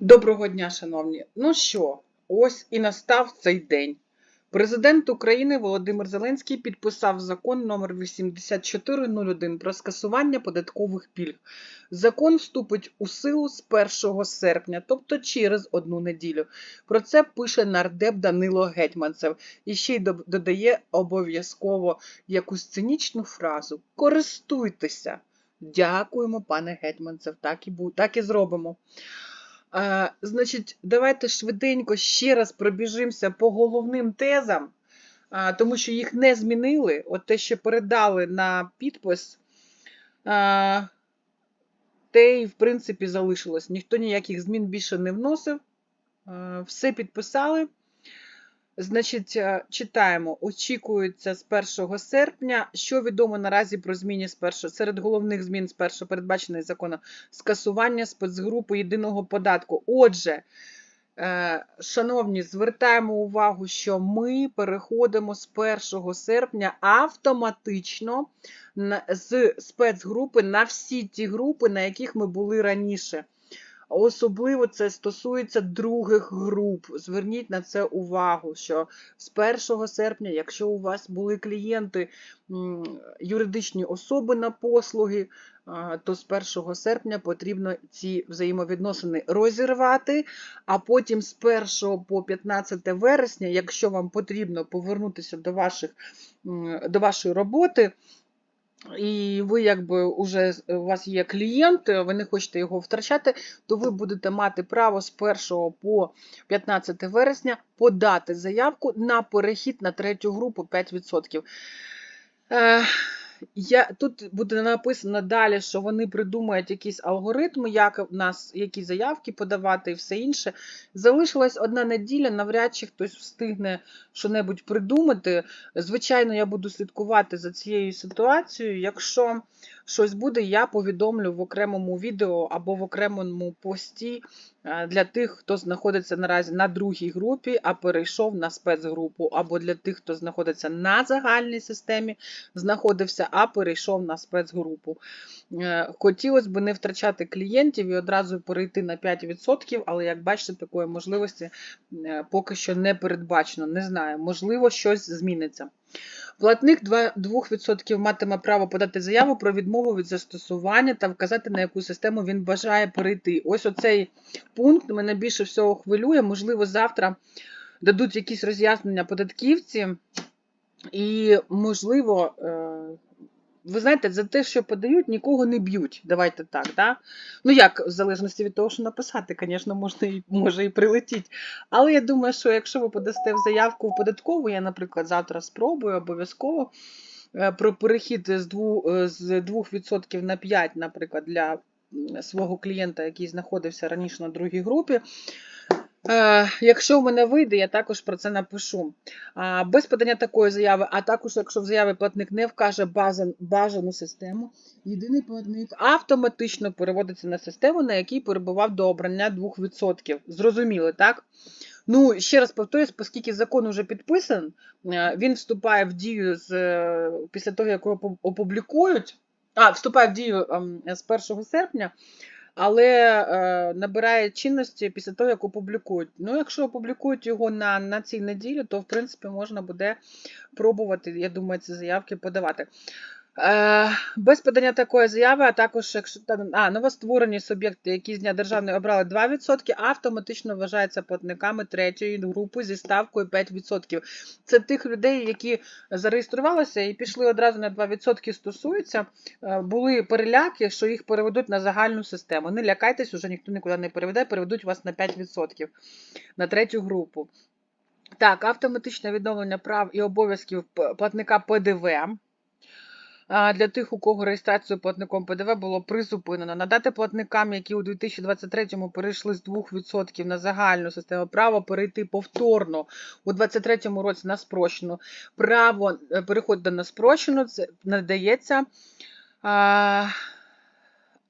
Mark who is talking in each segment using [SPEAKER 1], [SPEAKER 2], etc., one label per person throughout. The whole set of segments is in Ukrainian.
[SPEAKER 1] Доброго дня, шановні. Ну що, ось і настав цей день. Президент України Володимир Зеленський підписав закон номер 8401 про скасування податкових пільг. Закон вступить у силу з 1 серпня, тобто через одну неділю. Про це пише нардеп Данило Гетьманцев і ще й додає обов'язково якусь цинічну фразу: Користуйтеся. Дякуємо, пане Гетьманцев. Так і так і зробимо. Значить, давайте швиденько ще раз пробіжимося по головним тезам, тому що їх не змінили. От те, що передали на підпис, а, те і, в принципі, залишилось. Ніхто ніяких змін більше не вносив. Все підписали. Значить, е, читаємо. Очікується з 1 серпня. Що відомо наразі про зміни з першого серед головних змін з першого передбаченої закону скасування спецгрупи єдиного податку. Отже, е, шановні, звертаємо увагу, що ми переходимо з 1 серпня автоматично з спецгрупи на всі ті групи, на яких ми були раніше. Особливо це стосується других груп. Зверніть на це увагу, що з 1 серпня, якщо у вас були клієнти юридичні особи на послуги, то з 1 серпня потрібно ці взаємовідносини розірвати, а потім з 1 по 15 вересня, якщо вам потрібно повернутися до, ваших, до вашої роботи, і ви якби уже у вас є клієнт, ви не хочете його втрачати, то ви будете мати право з 1 по 15 вересня подати заявку на перехід на третю групу 5%. Я, тут буде написано далі, що вони придумають якісь алгоритми, як в нас які заявки подавати і все інше. Залишилась одна неділя, навряд чи хтось встигне що-небудь придумати. Звичайно, я буду слідкувати за цією ситуацією. Якщо щось буде, я повідомлю в окремому відео або в окремому пості е, для тих, хто знаходиться наразі на другій групі, а перейшов на спецгрупу, або для тих, хто знаходиться на загальній системі, знаходився, а перейшов на спецгрупу. Е, Хотілося б не втрачати клієнтів і одразу перейти на 5%, але як бачите, такої можливості е, поки що не передбачено. Не знаю, можливо, щось зміниться. Платник два- 2% матиме право подати заяву про відмову від застосування та вказати, на яку систему він бажає перейти. Ось оцей пункт мене більше всього хвилює. Можливо, завтра дадуть якісь роз'яснення податківці, і, можливо, е, ви знаєте, за те, що подають, нікого не б'ють. Давайте так, да? Ну як, в залежності від того, що написати, звісно, можна і, може і прилетіть. Але я думаю, що якщо ви подасте в заявку в податкову, я, наприклад, завтра спробую обов'язково е, про перехід з 2%, з 2% на 5%, наприклад, для свого клієнта, який знаходився раніше на другій групі. Е, Якщо в мене вийде, я також про це напишу. Без подання такої заяви, а також, якщо в заяві платник не вкаже бажану систему, єдиний платник автоматично переводиться на систему, на якій перебував до обрання 2%. Зрозуміли, так? Ну, ще раз повторюсь, оскільки закон вже підписан, е, він вступає в дію з, е, після того, як його опублікують. А, вступає в дію ем, з 1 серпня, але е, набирає чинності після того, як опублікують. Ну, якщо опублікують його на, на цій неділі, то в принципі можна буде пробувати, я думаю, ці заявки подавати. Е, без подання такої заяви, а також якщо а, новостворені суб'єкти, які з дня державної обрали 2%, автоматично вважаються платниками третьої групи зі ставкою 5%. Це тих людей, які зареєструвалися і пішли одразу на 2% стосуються. Е, Були переляки, що їх переведуть на загальну систему. Не лякайтесь, уже ніхто нікуди не переведе, переведуть вас на 5% на третю групу. Так, автоматичне відновлення прав і обов'язків платника ПДВ. Для тих, у кого реєстрацію платником ПДВ було призупинено, надати платникам, які у 2023 перейшли з 2% на загальну систему, право перейти повторно у 2023 році на спрощену. Право е, переходу на спрощену це надається а,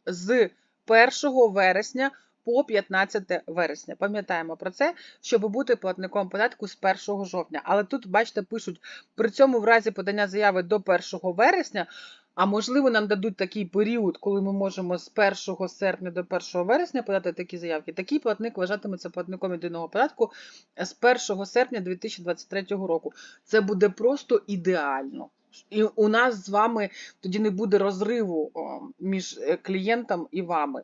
[SPEAKER 1] з 1 вересня по 15 вересня. Пам'ятаємо про це, щоб бути платником податку з 1 жовтня. Але тут, бачите, пишуть, при цьому в разі подання заяви до 1 вересня А можливо, нам дадуть такий період, коли ми можемо з 1 серпня до 1 вересня подати такі заявки. Такий платник вважатиметься платником єдиного податку з 1 серпня 2023 року. Це буде просто ідеально. І у нас з вами тоді не буде розриву між е, клієнтом і вами.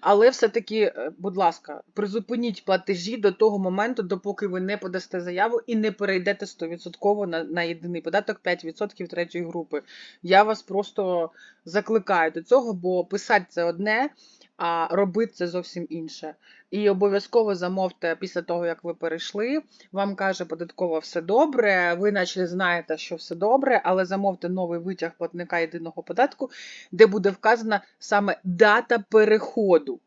[SPEAKER 1] Але все-таки, е, будь ласка, призупиніть платежі до того моменту, допоки ви не подасте заяву і не перейдете 100% на, на єдиний податок 5% третьої групи. Я вас просто закликаю до цього, бо писати це одне, а робити це зовсім інше. І обов'язково замовте після того, як ви перейшли. Вам каже податково все добре. Ви наче знаєте, що все добре, але замовте новий витяг платника єдиного податку, де буде вказана саме дата переходу.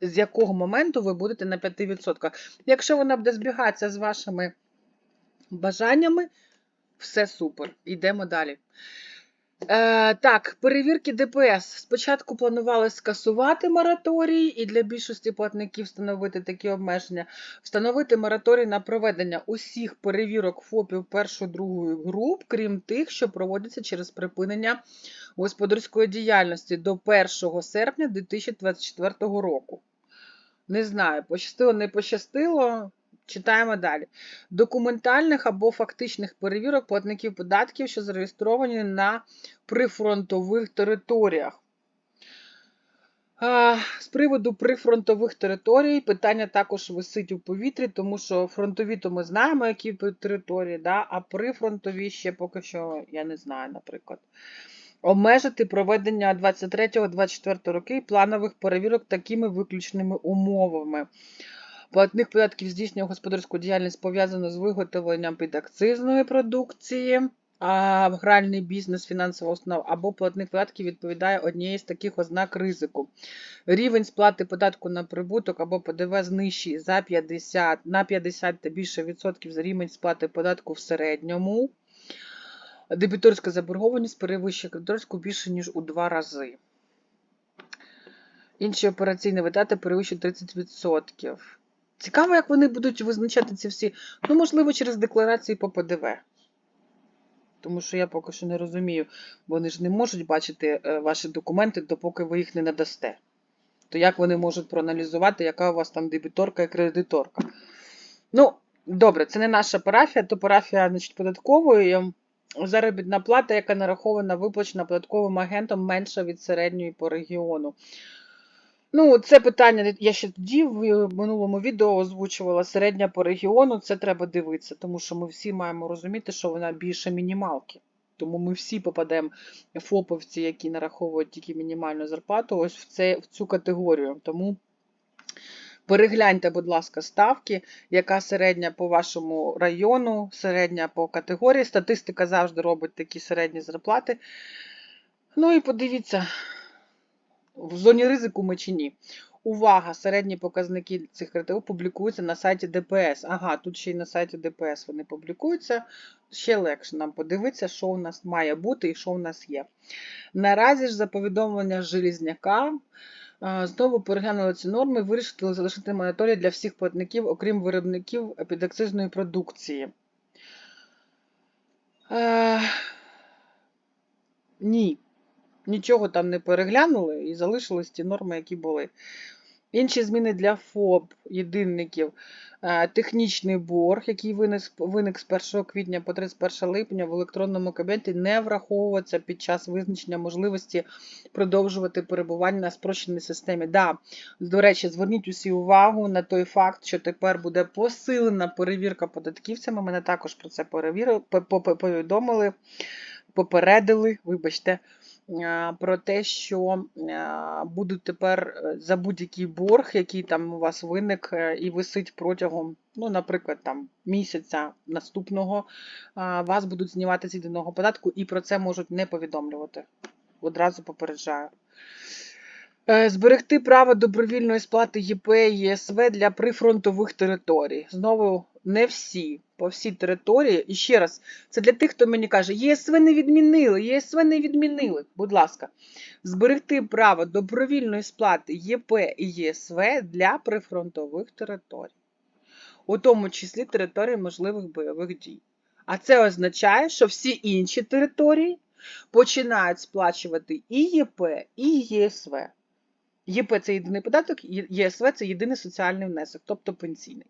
[SPEAKER 1] З якого моменту ви будете на 5%. Якщо вона буде збігатися з вашими бажаннями, все супер. Йдемо далі. Е, так, перевірки ДПС. Спочатку планували скасувати мораторій і для більшості платників встановити такі обмеження, встановити мораторій на проведення усіх перевірок ФОПів першої другої груп, крім тих, що проводяться через припинення господарської діяльності до 1 серпня 2024 року. Не знаю, пощастило, не пощастило. Читаємо далі. Документальних або фактичних перевірок платників податків, що зареєстровані на прифронтових територіях. З приводу прифронтових територій питання також висить у повітрі, тому що фронтові то ми знаємо, які території, да? а прифронтові ще поки що я не знаю, наприклад. Обмежити проведення 23-24 роки планових перевірок такими виключними умовами. Платник податків здійснює господарську діяльність пов'язану з виготовленням підакцизної продукції, а гральний бізнес, фінансова установа або платник податків відповідає однієї з таких ознак ризику. Рівень сплати податку на прибуток або ПДВ знищий за 50 на 50 та більше відсотків за рівень сплати податку в середньому. Дебіторська заборгованість перевищує кредиторську більше, ніж у два рази. Інші операційні витрати перевищують 30%. Цікаво, як вони будуть визначати ці всі, ну, можливо, через декларації по ПДВ. Тому що я поки що не розумію, вони ж не можуть бачити е, ваші документи, допоки ви їх не надасте. То як вони можуть проаналізувати, яка у вас там дебіторка і кредиторка? Ну, добре, це не наша парафія, то парафія значить, податкової. Заробітна плата, яка нарахована виплачена податковим агентом менша від середньої по регіону. Ну, це питання я ще тоді в минулому відео озвучувала середня по регіону. Це треба дивитися, тому що ми всі маємо розуміти, що вона більше мінімалки. Тому ми всі попадемо ФОПовці, які нараховують тільки мінімальну зарплату, ось в, це, в цю категорію. Тому перегляньте, будь ласка, ставки, яка середня по вашому району, середня по категорії. Статистика завжди робить такі середні зарплати. Ну і подивіться в зоні ризику ми чи ні. Увага! Середні показники цих критерій публікуються на сайті ДПС. Ага, тут ще й на сайті ДПС вони публікуються. Ще легше нам подивитися, що у нас має бути і що у нас є. Наразі ж за повідомлення Желізняка. Знову переглянули ці норми, вирішили залишити мораторій для всіх платників, окрім виробників підакцизної продукції. Е... Ні нічого там не переглянули і залишились ті норми, які були. Інші зміни для ФОП, єдинників, е, технічний борг, який виник з 1 квітня по 31 липня в електронному кабінеті, не враховується під час визначення можливості продовжувати перебування на спрощеній системі. Да, До речі, зверніть усі увагу на той факт, що тепер буде посилена перевірка податківцями. Мене також про це повідомили, попередили, вибачте про те, що будуть тепер е, за будь-який борг, який там у вас виник е, і висить протягом, ну, наприклад, там місяця наступного, вас будуть знімати з єдиного податку, і про це можуть не повідомлювати. Одразу попереджаю. Е, зберегти право добровільної сплати ЄП і ЄСВ для прифронтових територій. Знову не всі, по всій території. І ще раз, це для тих, хто мені каже, ЄСВ не відмінили, ЄСВ не відмінили. Будь ласка, зберегти право добровільної сплати ЄП і ЄСВ для прифронтових територій, у тому числі території можливих бойових дій. А це означає, що всі інші території починають сплачувати і ЄП, і ЄСВ. ЄП це єдиний податок, ЄСВ це єдиний соціальний внесок, тобто пенсійний.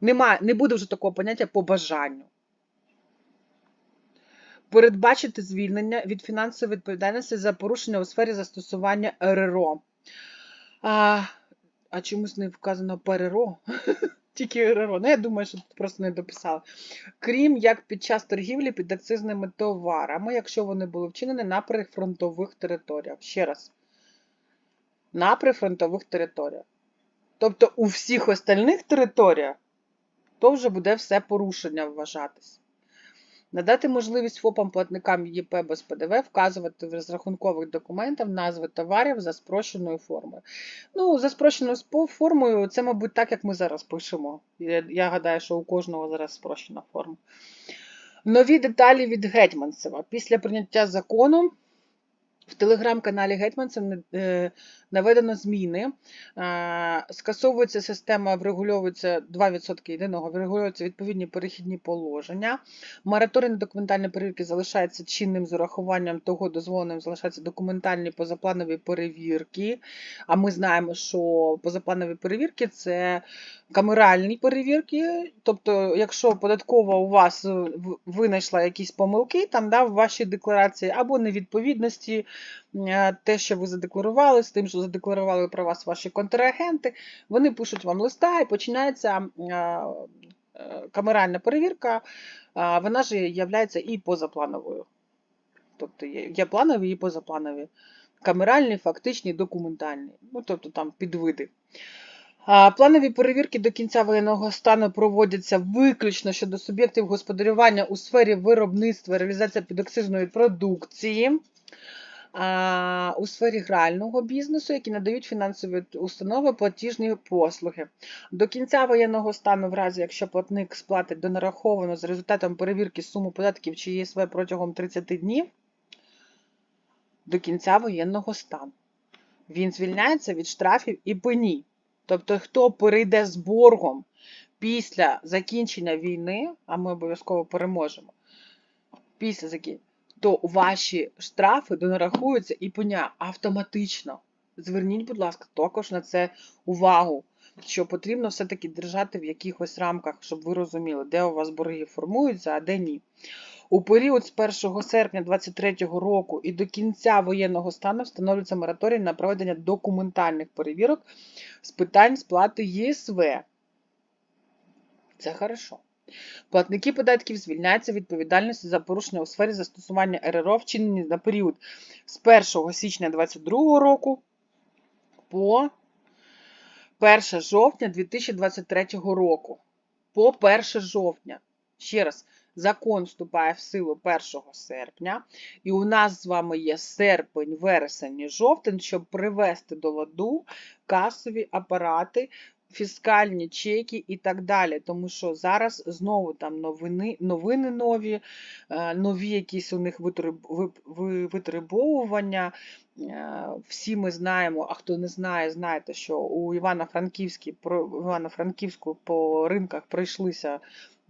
[SPEAKER 1] Немає, не буде вже такого поняття по бажанню. Передбачити звільнення від фінансової відповідальності за порушення у сфері застосування РРО. А, а чомусь не вказано ПРРО. Тільки РРО. Ну, я думаю, що тут просто не дописали. Крім як під час торгівлі під акцизними товарами, якщо вони були вчинені на прифронтових територіях. Ще раз. На прифронтових територіях. Тобто у всіх остальних територіях то вже буде все порушення вважатись. Надати можливість ФОПам-платникам ЄП без ПДВ вказувати в розрахункових документах назви товарів за спрощеною формою. Ну, за спрощеною формою, це, мабуть, так, як ми зараз пишемо. Я, я гадаю, що у кожного зараз спрощена форма. Нові деталі від Гетьманцева. Після прийняття закону в телеграм-каналі Гетьманцев е, наведено зміни. Е, Скасовується система, врегульовується 2% єдиного, врегульовуються відповідні перехідні положення. Мораторій на документальні перевірки залишається чинним з урахуванням того, дозволеним залишаються документальні позапланові перевірки. А ми знаємо, що позапланові перевірки це камеральні перевірки. Тобто, якщо податкова у вас винайшла якісь помилки там, да, в вашій декларації або невідповідності, те, що ви задекларували, з тим, що задекларували про вас ваші контрагенти, вони пишуть вам листа і починається е, камеральна перевірка, вона ж є і позаплановою. Тобто є, планові і позапланові. Камеральні, фактичні, документальні. Ну, тобто там підвиди. Планові перевірки до кінця воєнного стану проводяться виключно щодо суб'єктів господарювання у сфері виробництва, реалізації підакцизної продукції, у сфері грального бізнесу, які надають фінансові установи платіжні послуги. До кінця воєнного стану, в разі якщо платник сплатить до нарахованого за результатом перевірки суму податків чи ЄСВ протягом 30 днів, до кінця воєнного стану. Він звільняється від штрафів і пені. Тобто, хто перейде з боргом після закінчення війни, а ми обов'язково переможемо, після закінчення, то ваші штрафи донарахуються і пеня автоматично. Зверніть, будь ласка, також на це увагу, що потрібно все-таки держати в якихось рамках, щоб ви розуміли, де у вас борги формуються, а де ні. У період з 1 серпня 2023 року і до кінця воєнного стану встановлюється мораторій на проведення документальних перевірок з питань сплати ЄСВ. Це хорошо. Платники податків звільняються від відповідальності за порушення у сфері застосування РРО, вчинені на період з 1 січня 2022 року по 1 жовтня 2023 року. По 1 жовтня. Ще раз, закон вступає в силу 1 серпня, і у нас з вами є серпень, вересень і жовтень, щоб привести до ладу касові апарати, фіскальні чеки і так далі. Тому що зараз знову там новини, новини нові, е, нові якісь у них витребовування. Е, Всі ми знаємо, а хто не знає, знаєте, що у Івано-Франківську по ринках пройшлися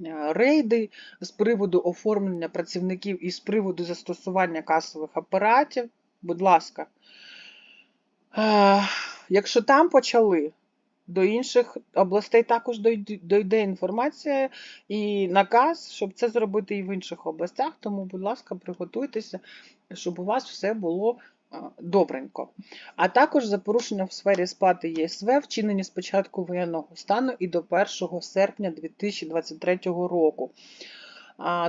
[SPEAKER 1] е, рейди з приводу оформлення працівників і з приводу застосування касових апаратів. Будь ласка, якщо там почали, до інших областей також дойде інформація і наказ, щоб це зробити і в інших областях. Тому, будь ласка, приготуйтеся, щоб у вас все було добренько. А також за порушення в сфері сплати ЄСВ, вчинені з початку воєнного стану і до 1 серпня 2023 року.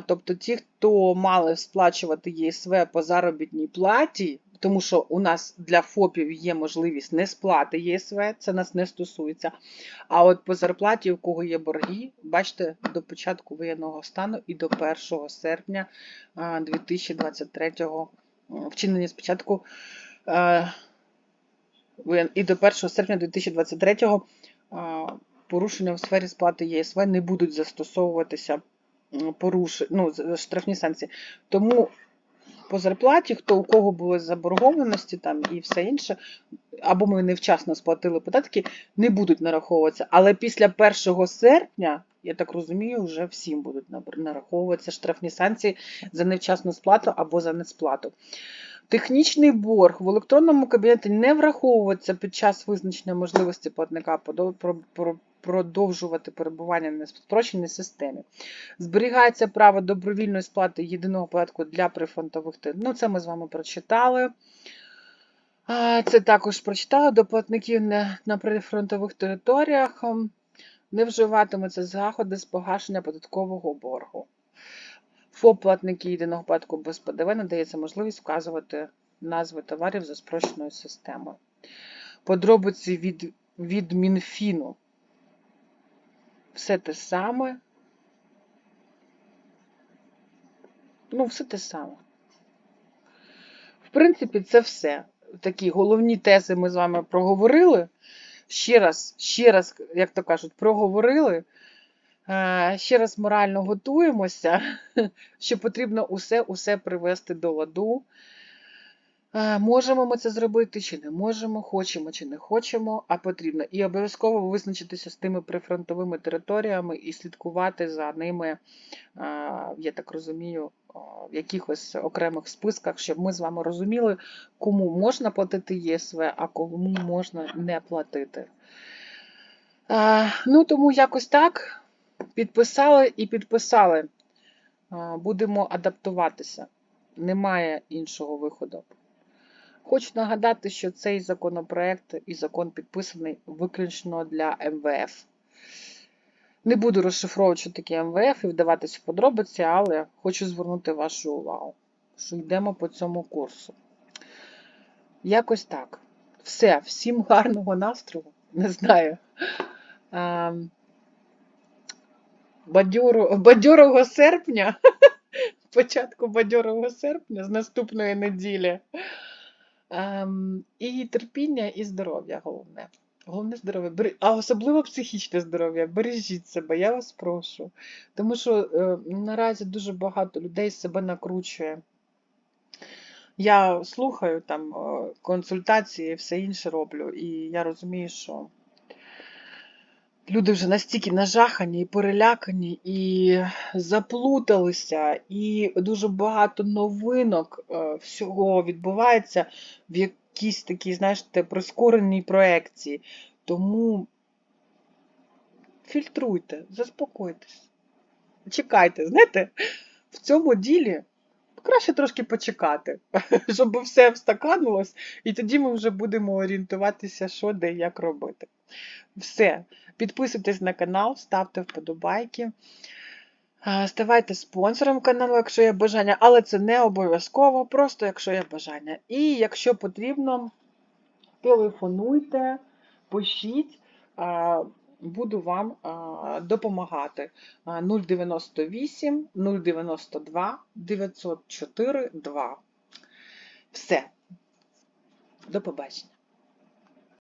[SPEAKER 1] Тобто ті, хто мали сплачувати ЄСВ по заробітній платі, тому що у нас для ФОПів є можливість не сплати ЄСВ, це нас не стосується. А от по зарплаті, у кого є борги, бачите, до початку воєнного стану і до 1 серпня 2023 року, вчинені спочатку е, і до 1 серпня 2023 порушення у сфері сплати ЄСВ не будуть застосовуватися м, поруши, ну, штрафні санкції. Тому по зарплаті, хто у кого були заборгованості там і все інше, або ми невчасно сплатили податки, не будуть нараховуватися. Але після 1 серпня я так розумію, вже всім будуть нараховуватися штрафні санкції за невчасну сплату або за несплату. Технічний борг в електронному кабінеті не враховується під час визначення можливості платника продовжувати перебування на спрощеній системі. Зберігається право добровільної сплати єдиного податку для прифронтових територій. Ну, це ми з вами прочитали. Це також прочитали до платників на, прифронтових територіях. Не вживатимуться заходи з погашення податкового боргу. ФОП платники єдиного податку без ПДВ надається можливість вказувати назви товарів за спрощеною системою. Подробиці від, від Мінфіну. Все те саме. Ну, все те саме. В принципі, це все. Такі головні тези ми з вами проговорили. Ще раз, ще раз, як то кажуть, проговорили. Е, Ще раз морально готуємося, що потрібно усе, усе привести до ладу. Е, Можемо ми це зробити чи не можемо, хочемо чи не хочемо, а потрібно. І обов'язково визначитися з тими прифронтовими територіями і слідкувати за ними, е, я так розумію, в якихось окремих списках, щоб ми з вами розуміли, кому можна платити ЄСВ, а кому можна не платити. Е, Ну, тому якось так. Підписали і підписали. Будемо адаптуватися. Немає іншого виходу. Хочу нагадати, що цей законопроект і закон підписаний виключно для МВФ. Не буду розшифровувати, що таке МВФ і вдаватися в подробиці, але хочу звернути вашу увагу, що йдемо по цьому курсу. Якось так. Все, всім гарного настрою. Не знаю. Бадьорого серпня, початку бадьорого серпня з наступної неділі. Ем, і терпіння, і здоров'я головне. Головне здоров'я, а особливо психічне здоров'я. Бережіть себе, я вас прошу. Тому що е, наразі дуже багато людей себе накручує. Я слухаю там е, консультації, все інше роблю, і я розумію, що люди вже настільки нажахані і перелякані, і заплуталися, і дуже багато новинок е, всього відбувається в якійсь такій, знаєш, те, прискореній проекції. Тому фільтруйте, заспокойтесь. Чекайте, знаєте, в цьому ділі краще трошки почекати, щоб все встаканилось, і тоді ми вже будемо орієнтуватися, що де як робити. Все. Підписуйтесь на канал, ставте вподобайки. Ставайте спонсором каналу, якщо є бажання, але це не обов'язково, просто якщо є бажання. І якщо потрібно, телефонуйте, пишіть, буду вам допомагати. 098 092 904 2. Все. До побачення.